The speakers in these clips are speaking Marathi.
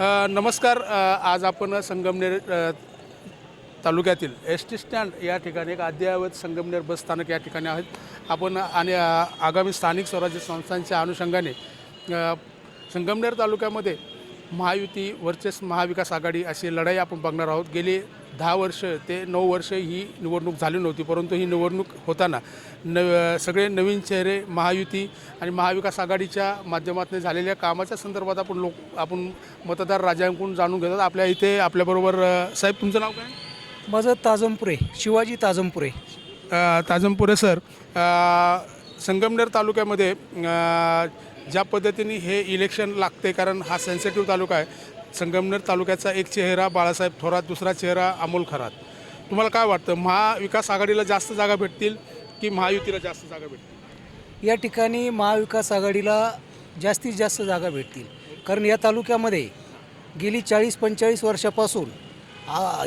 नमस्कार आज आपण संगमनेर तालुक्यातील एस टी स्टँड या ठिकाणी एक अद्ययावत संगमनेर बस स्थानक या ठिकाणी आहेत. आपण आणि आगामी स्थानिक स्वराज्य संस्थांच्या अनुषंगाने संगमनेर तालुक्यामध्ये महायुती वर्चस महाविकास आघाडी अशी लढाई आपण बघणार आहोत. गेली दहा वर्ष ते नऊ वर्ष ही निवडणूक झाली नव्हती परंतु ही निवडणूक होताना नव सगळे नवीन चेहरे महायुती आणि महाविकास आघाडीच्या माध्यमातून झालेल्या कामाच्या संदर्भात आपण लोक आपण मतदार राजांकडून जाणून घेतात. आपल्या इथे आपल्याबरोबर साहेब तुमचं नाव काय? माझं ताजमपुरे शिवाजी ताजमपुरे. ताजमपुरे सर. संगमनेर तालुक्यामध्ये ज्या पद्धतीने हे इलेक्शन लागते कारण हा सेन्सिटिव्ह तालुका आहे. संगमनेर तालुक्याचा एक चेहरा बाळासाहेब थोरात दुसरा चेहरा अमोल खरात. तुम्हाला काय वाटतं महाविकास आघाडीला जास्त जागा भेटतील की महायुतीला जास्त जागा भेटतील? या ठिकाणी महाविकास आघाडीला जास्तीत जास्त जागा भेटतील. कारण या तालुक्यामध्ये गेली चाळीस पंचेचाळीस वर्षापासून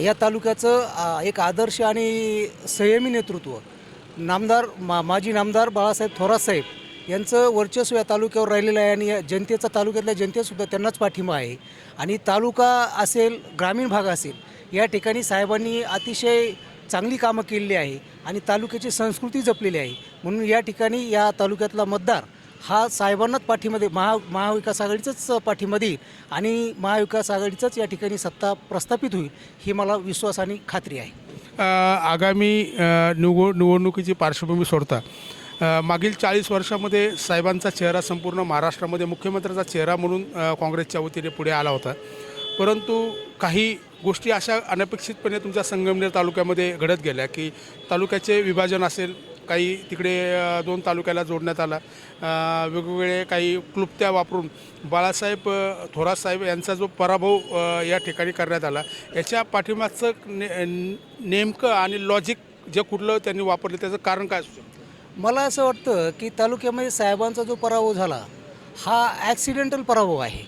या तालुक्याचं एक आदर्श आणि संयमी नेतृत्व. नामदार मा माजी नामदार बाळासाहेब थोरातसाहेब यांचं वर्चस्व या तालुक्यावर राहिलेलं आहे आणि जनतेचा तालुक्यातल्या जनतेसुद्धा त्यांनाच पाठिंबा आहे. आणि तालुका असेल ग्रामीण भाग असेल या ठिकाणी साहेबांनी अतिशय चांगली कामं केलेली आहे आणि तालुक्याची संस्कृती जपलेली आहे. म्हणून या ठिकाणी या तालुक्यातला मतदार हा साहेबांनाच पाठीमध्ये महा महाविकास आघाडीचंच पाठिंबा देईल आणि महाविकास आघाडीचंच या ठिकाणी सत्ता प्रस्थापित होईल ही मला विश्वास आणि खात्री आहे. आगामी निवड निवडणुकीची पार्श्वभूमी सोडता मागील चाळीस वर्षामध्ये साहेबांचा चेहरा संपूर्ण महाराष्ट्रामध्ये मुख्यमंत्र्याचा चेहरा म्हणून काँग्रेसच्या वतीने पुढे आला होता. परंतु काही गोष्टी अशा अनपेक्षितपणे तुमच्या संगमनेर तालुक्यामध्ये घडत गेल्या की तालुक्याचे विभाजन असेल काही तिकडे दोन तालुक्याला जोडण्यात आला वेगवेगळे काही क्लुप्त्या वापरून बाळासाहेब थोरात साहेब यांचा जो पराभव या ठिकाणी करण्यात आला. याच्या पाठीमागचं ने नेमकं आणि लॉजिक जे कुठलं त्यांनी वापरलं त्याचं कारण काय असू शकतं? मला असं वाटतं की तालुक्यामध्ये साहेबांचा जो पराभव झाला हा ॲक्सिडेंटल पराभव आहे.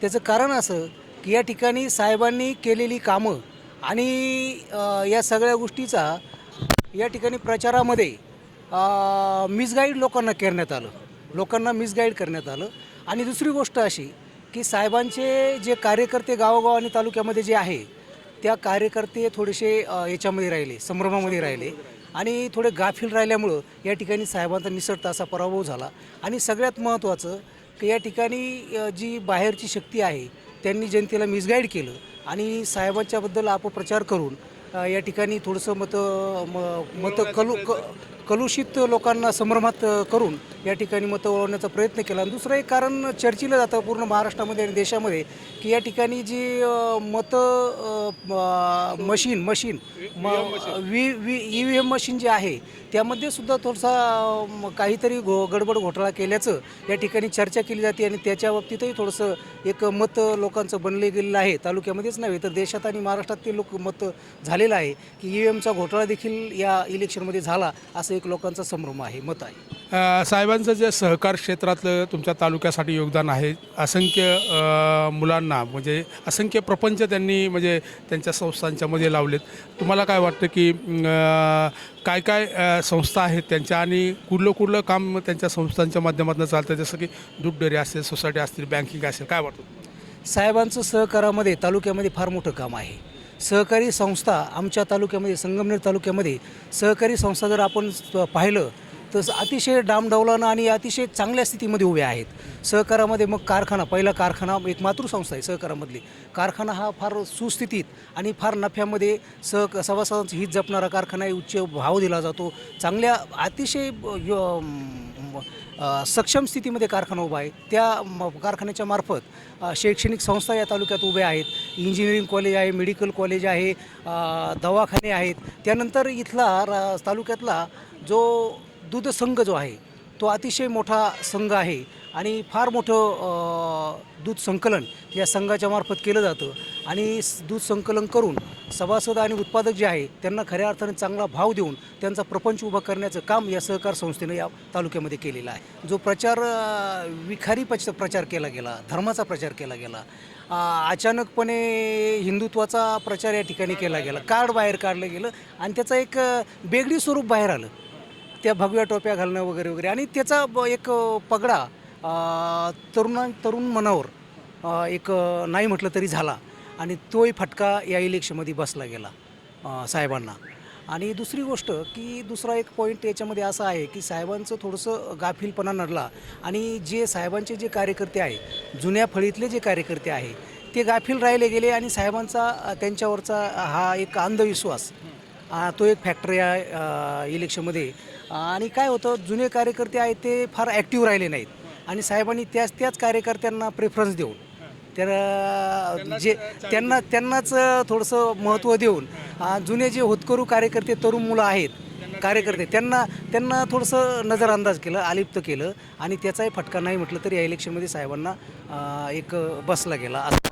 त्याचं कारण असं की या ठिकाणी साहेबांनी केलेली कामं आणि या सगळ्या गोष्टीचा या ठिकाणी प्रचारामध्ये मिसगाईड लोकांना करण्यात आलं. लोकांना मिसगाईड करण्यात आलं. आणि दुसरी गोष्ट अशी की साहेबांचे जे कार्यकर्ते गावोगाव आणि तालुक्यामध्ये जे आहे त्या कार्यकर्ते थोडेसे याच्यामध्ये राहिले संभ्रमामध्ये राहिले. आणि थोडे गाफील राहिल्यामुळं या ठिकाणी साहेबांचा निसटता असा पराभव झाला. आणि सगळ्यात महत्त्वाचं की या ठिकाणी जी बाहेरची शक्ती आहे त्यांनी जनतेला मिसगाईड केलं आणि साहेबांच्याबद्दल अपप्रचार करून या ठिकाणी थोडंसं मतं म मतं कलु क कलुषित लोकांना संभ्रमात करून या ठिकाणी मतं वळवण्याचा प्रयत्न केला. आणि दुसरं एक कारण चर्चेलं जातं पूर्ण महाराष्ट्रामध्ये आणि देशामध्ये की या ठिकाणी जी मतं मशीन मशीन म V V E V M machine जी आहे त्यामध्ये सुद्धा थोडासा काहीतरी घो गडबड घोटाळा केल्याचं या ठिकाणी चर्चा केली जाते. आणि त्याच्या बाबतीतही थोडंसं एक मत लोकांचं बनले गेलेलं आहे. तालुक्यामध्येच नव्हे तर देशात आणि महाराष्ट्रात ते लोक मत झालेलं आहे की ई व्ही एमचा घोटाळा देखील या इलेक्शनमध्ये झाला असं एक लोकांचा संभ्रम आहे मत आहे. साहेब साहेबांचं जे सहकार क्षेत्रातलं तुमच्या तालुक्यासाठी योगदान आहे असंख्य मुलांना म्हणजे असंख्य प्रपंच त्यांनी म्हणजे त्यांच्या संस्थांच्यामध्ये लावलेत. तुम्हाला काय वाटतं की काय काय संस्था आहेत त्यांच्या आणि कुठलं कुठलं काम त्यांच्या संस्थांच्या माध्यमातून चालतं? जसं की दूध डेअरी असेल सोसायटी असतील बँकिंग असेल काय वाटतं? साहेबांचं सहकारामध्ये तालुक्यामध्ये फार मोठं काम आहे. सहकारी संस्था आमच्या तालुक्यामध्ये संगमनेर तालुक्यामध्ये सहकारी संस्था जर आपण पाहिलं तर अतिशय डामडौलानं आणि अतिशय चांगल्या स्थितीमध्ये उभ्या आहेत. सहकारामध्ये मग कारखाना पहिला कारखाना एक मातृसंस्था आहे सहकारामधली कारखाना हा फार सुस्थितीत आणि फार नफ्यामध्ये सह सभासदांचं हित जपणारा कारखाना आहे उच्च भाव दिला जातो. चांगल्या अतिशय यो- सक्षम स्थितीमध्ये कारखाना उभा आहे. त्या म- कारखान्याच्या मार्फत शैक्षणिक संस्था या तालुक्यात उभ्या आहेत. इंजिनिअरिंग कॉलेज आहे मेडिकल कॉलेज आहे दवाखाने आहेत. त्यानंतर इथला रा तालुक्यातला जो दूध संघ जो आहे तो अतिशय मोठा संघ आहे आणि फार मोठं दूध संकलन या संघाच्या मार्फत केलं जातं. आणि दूध संकलन करून सभासद आणि उत्पादक जे आहे त्यांना खऱ्या अर्थाने चांगला भाव देऊन त्यांचा प्रपंच उभा करण्याचं काम या सहकार संस्थेनं या तालुक्यामध्ये केलेलं आहे. जो प्रचार विखारी पच प्रचार केला गेला धर्माचा प्रचार केला गेला अचानकपणे हिंदुत्वाचा प्रचार या ठिकाणी केला गेला कार्ड बाहेर काढलं गेलं आणि त्याचं एक वेगळी स्वरूप बाहेर आलं. त्या भगव्या टोप्या घालणं वगैरे वगैरे. आणि त्याचा एक पगडा अ, तरुणा तरुण मनावर एक नाही म्हटलं तरी झाला. आणि तोही फटका या इलेक्शनमध्ये बसला गेला साहेबांना. आणि दुसरी गोष्ट की दुसरा एक पॉईंट याच्यामध्ये असा आहे की साहेबांचं थोडंसं गाफीलपणा नडला. आणि जे साहेबांचे जे कार्यकर्ते आहे जुन्या फळीतले जे कार्यकर्ते आहे ते गाफील राहिले गेले आणि साहेबांचा त्यांच्यावरचा हा एक अंधविश्वास तो एक फॅक्टर या इलेक्शनमध्ये आणि काय होतं जुने कार्यकर्ते आहेत ते फार ॲक्टिव्ह राहिले नाहीत. आणि साहेबांनी त्याच त्याच कार्यकर्त्यांना प्रेफरन्स देऊन तर जे त्यांना त्यांनाच थोडंसं महत्त्व देऊन जुने जे होतकरू कार्यकर्ते तरुण मुलं आहेत कार्यकर्ते त्यांना त्यांना थोडंसं नजरअंदाज केलं अलिप्त केलं आणि त्याचाही फटका नाही म्हटलं तरी या इलेक्शनमध्ये साहेबांना एक बसला गेला. असं